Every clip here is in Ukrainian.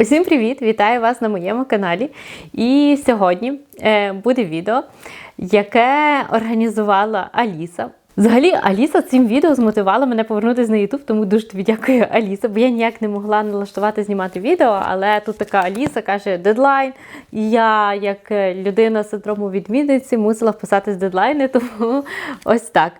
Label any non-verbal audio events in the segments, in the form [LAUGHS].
Усім привіт! Вітаю вас на моєму каналі. І сьогодні е, буде відео, яке організувала Аліса. Взагалі, Аліса цим відео змотивувала мене повернутися на YouTube, тому дуже тобі дякую, Аліса, бо я ніяк не могла налаштувати знімати відео, але тут така Аліса каже дедлайн. І я, як е, людина з синдрому відмінниці, мусила вписати з дедлайни, [LAUGHS] тому ось так.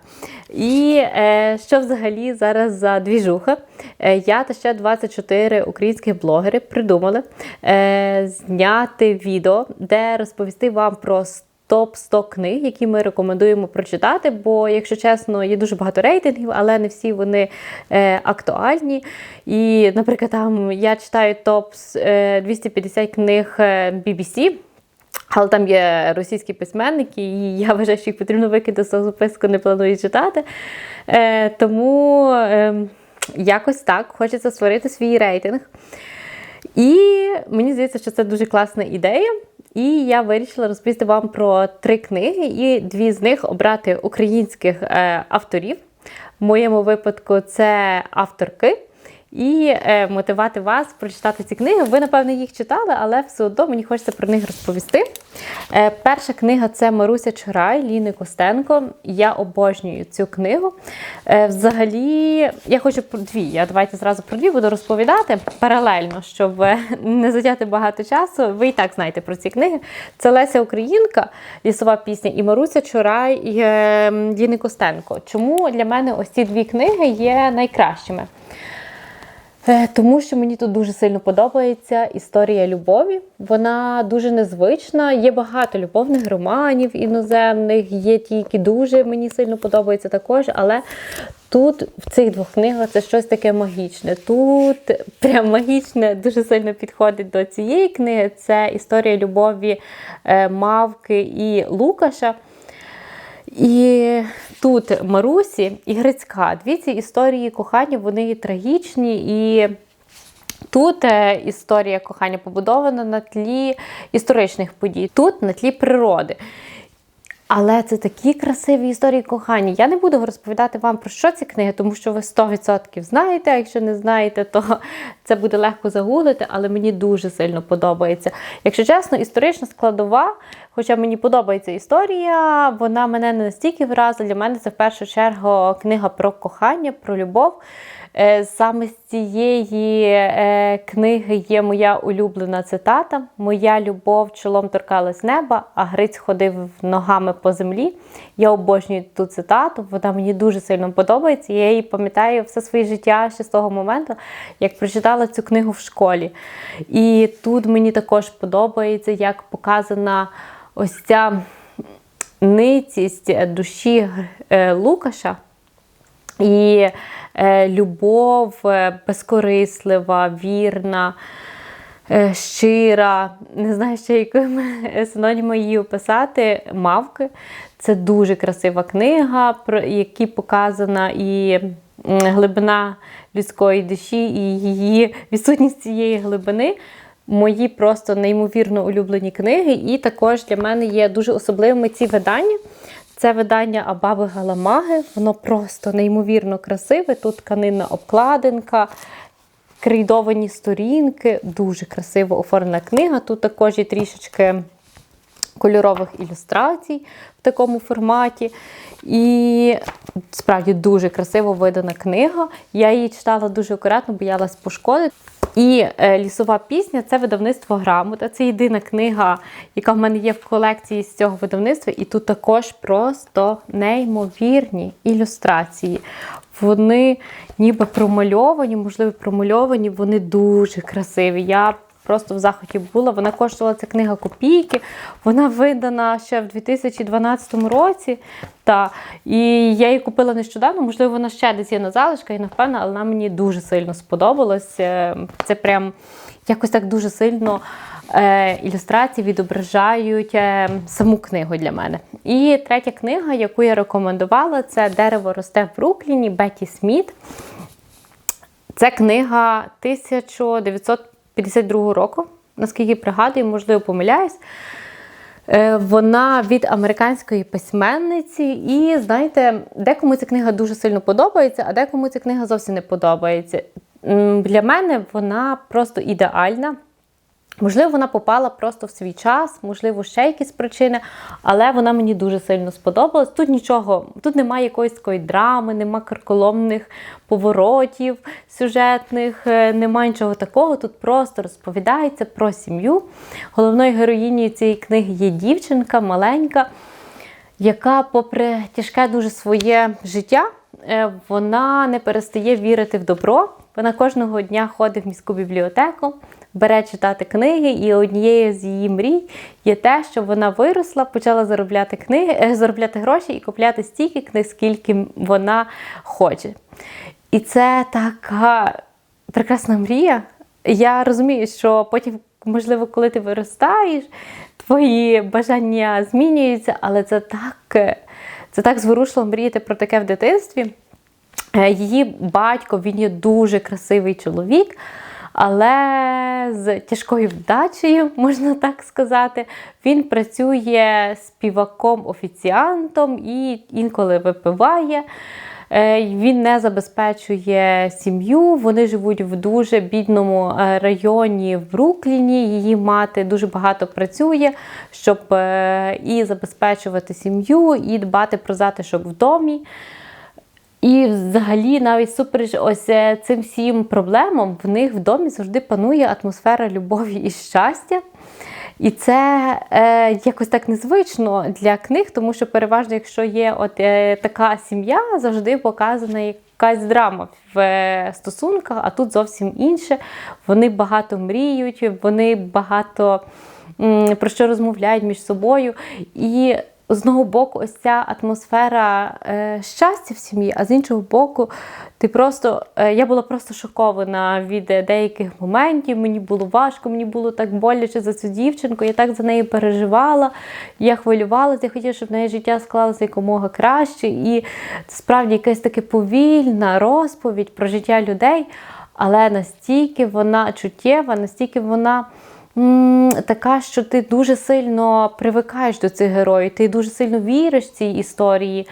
І е, що взагалі зараз за двіжуха? Е, я та ще 24 українських блогери придумали е, зняти відео, де розповісти вам про топ 100 книг, які ми рекомендуємо прочитати. Бо, якщо чесно, є дуже багато рейтингів, але не всі вони е, актуальні. І, наприклад, там я читаю топ е, 250 книг е, BBC. Але там є російські письменники, і я вважаю, що їх потрібно викинути з цього списку, не планую читати. Е, Тому е, якось так хочеться створити свій рейтинг. І мені здається, що це дуже класна ідея. І я вирішила розповісти вам про три книги, і дві з них обрати українських е, авторів. В моєму випадку це авторки і е, мотивувати вас прочитати ці книги. Ви, напевно, їх читали, але все одно мені хочеться про них розповісти. Е, перша книга це Маруся Чорай Ліни Костенко. Я обожнюю цю книгу. Е, взагалі, я хочу про дві. Я давайте зразу про дві буду розповідати паралельно, щоб не затяти багато часу. Ви і так знаєте про ці книги. Це Леся Українка, лісова пісня, і Маруся Чорай і е, Ліни Костенко. Чому для мене ось ці дві книги є найкращими? Е, тому що мені тут дуже сильно подобається історія любові. Вона дуже незвична. Є багато любовних романів іноземних, є ті, які дуже мені сильно подобаються також. Але тут, в цих двох книгах, це щось таке магічне. Тут прям магічне дуже сильно підходить до цієї книги. Це історія любові е, Мавки і Лукаша. І тут Марусі і Грицька. Дві ці історії кохання, вони трагічні і. Тут е, історія кохання побудована на тлі історичних подій, тут на тлі природи. Але це такі красиві історії кохання. Я не буду розповідати вам про що ці книги, тому що ви 100% знаєте. А якщо не знаєте, то [LAUGHS] це буде легко загуглити, але мені дуже сильно подобається. Якщо чесно, історична складова, хоча мені подобається історія, вона мене не настільки вразила. Для мене це в першу чергу книга про кохання, про любов. Е, саме з цієї е, книги є моя улюблена цитата: Моя любов чолом торкалась неба, а Гриць ходив ногами по землі. Я обожнюю ту цитату, вона мені дуже сильно подобається. Я її пам'ятаю все своє життя ще з того моменту, як прочитала цю книгу в школі. І тут мені також подобається, як показана ось ця ницість душі е, Лукаша. І е, любов е, безкорислива, вірна, е, щира. Не знаю, ще якими [LAUGHS] синоніми її описати. Мавки. Це дуже красива книга, про які показана і глибина людської душі, і її відсутність цієї глибини. Мої просто неймовірно улюблені книги. І також для мене є дуже особливими ці видання. Це видання Абаби Галамаги, воно просто неймовірно красиве. Тут тканинна обкладинка, крейдовані сторінки, дуже красиво оформлена книга. Тут також є трішечки кольорових ілюстрацій в такому форматі. І справді дуже красиво видана книга. Я її читала дуже акуратно, боялась пошкодити. І е, лісова пісня це видавництво грамота. Це єдина книга, яка в мене є в колекції з цього видавництва. І тут також просто неймовірні ілюстрації. Вони ніби промальовані, можливо, промальовані, вони дуже красиві. Я просто в захоті була. Вона коштувала ця книга копійки. Вона видана ще в 2012 році. Та, І я її купила нещодавно, можливо, вона ще десь є на залишках, і напевно, але вона мені дуже сильно сподобалась. Е, це прям якось так дуже сильно. Е, ілюстрації відображають е, саму книгу для мене. І третя книга, яку я рекомендувала, це Дерево росте в Брукліні Бетті Сміт. Це книга 1900 52 року, наскільки пригадую, можливо, помиляюсь. Е, вона від американської письменниці, і знаєте, декому ця книга дуже сильно подобається, а декому ця книга зовсім не подобається. Для мене вона просто ідеальна. Можливо, вона попала просто в свій час, можливо, ще якісь причини, але вона мені дуже сильно сподобалась. Тут нічого, тут немає якоїсь такої драми, нема карколомних поворотів сюжетних, е, немає нічого такого. Тут просто розповідається про сім'ю. Головною героїнею цієї книги є дівчинка маленька, яка, попри тяжке дуже своє життя, е, вона не перестає вірити в добро. Вона кожного дня ходить в міську бібліотеку, бере читати книги, і однією з її мрій є те, що вона виросла, почала заробляти книги, е, заробляти гроші і купляти стільки книг, скільки вона хоче. І це така прекрасна мрія. Я розумію, що потім, можливо, коли ти виростаєш, твої бажання змінюються, але це так, е, це так зворушливо мріяти про таке в дитинстві. Е, Її батько він є дуже красивий чоловік, але з тяжкою вдачею, [LAUGHS] можна так сказати. Він працює співаком-офіціантом і інколи випиває. Е, Він не забезпечує сім'ю. Вони живуть в дуже бідному е, районі в Брукліні. Її мати дуже багато працює, щоб і забезпечувати сім'ю, і дбати про затишок в домі. І взагалі, навіть супереч ось е, цим всім проблемам, в них в домі завжди панує атмосфера любові і щастя. І це е, якось так незвично для книг, тому що переважно, якщо є от е, така сім'я, завжди показана якась драма в е, стосунках, а тут зовсім інше. Вони багато мріють, вони багато про що розмовляють між собою. І з одного боку, ось ця атмосфера е, щастя в сім'ї, а з іншого боку, ти просто е, я була просто шокована від деяких моментів. Мені було важко, мені було так боляче за цю дівчинку. Я так за неї переживала, я хвилювалася, я хотіла, щоб в неї життя склалося якомога краще. І справді якась така повільна розповідь про життя людей, але настільки вона чуттєва, настільки вона така, що ти дуже сильно привикаєш до цих героїв, ти дуже сильно віриш цій історії,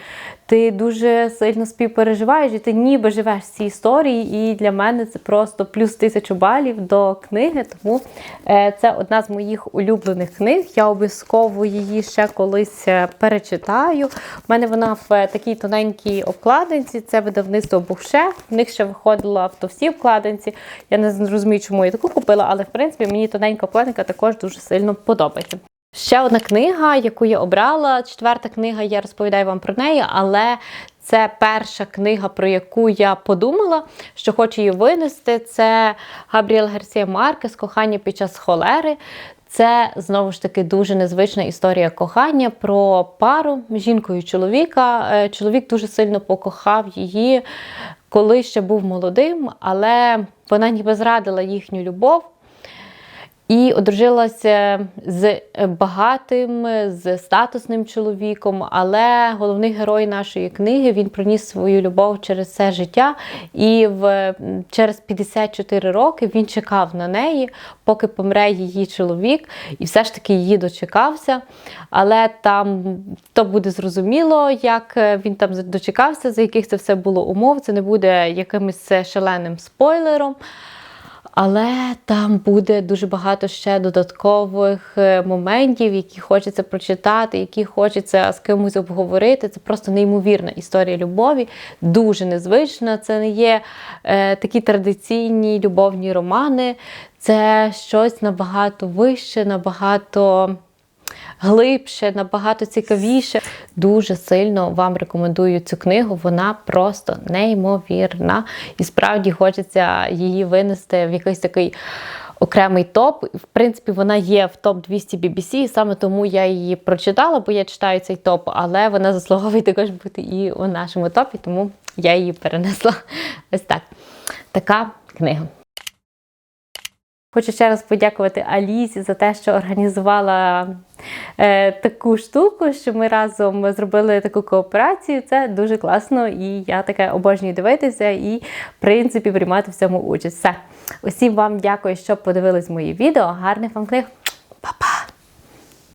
ти дуже сильно співпереживаєш, і ти ніби живеш в цій історії. І для мене це просто плюс тисячу балів до книги. Тому е, це одна з моїх улюблених книг. Я обов'язково її ще колись е, перечитаю. У мене вона в е, такій тоненькій обкладинці. Це видавництво Бухше. В них ще виходила в товстій обкладинці. Я не розумію, чому я таку купила, але в принципі мені тоненька обкладинка також дуже сильно подобається. Ще одна книга, яку я обрала. Четверта книга, я розповідаю вам про неї, але це перша книга, про яку я подумала, що хочу її винести. Це Габріел Гарсія Маркес Кохання під час холери. Це знову ж таки дуже незвична історія кохання про пару жінку і чоловіка. Е, чоловік дуже сильно покохав її, коли ще був молодим, але вона ніби зрадила їхню любов. І одружилася з багатим, з статусним чоловіком, але головний герой нашої книги він проніс свою любов через все життя. І в, через 54 роки він чекав на неї, поки помре її чоловік, і все ж таки її дочекався. Але там то буде зрозуміло, як він там дочекався, за яких це все було умов. Це не буде якимось шаленим спойлером. Але там буде дуже багато ще додаткових е, моментів, які хочеться прочитати, які хочеться з кимось обговорити. Це просто неймовірна історія любові, дуже незвична. Це не є е, такі традиційні любовні романи, це щось набагато вище, набагато глибше, набагато цікавіше. Дуже сильно вам рекомендую цю книгу. Вона просто неймовірна. І справді хочеться її винести в якийсь такий. Окремий топ, в принципі, вона є в топ 200 BBC, і саме тому я її прочитала, бо я читаю цей топ, але вона заслуговує також бути і у нашому топі, тому я її перенесла. Ось так. Така книга. Хочу ще раз подякувати Алісі за те, що організувала е, таку штуку, що ми разом зробили таку кооперацію. Це дуже класно, і я таке обожнюю дивитися і, в принципі, приймати в цьому участь. Все. Усім вам дякую, що подивились мої відео. Гарних вам книг. Па-па!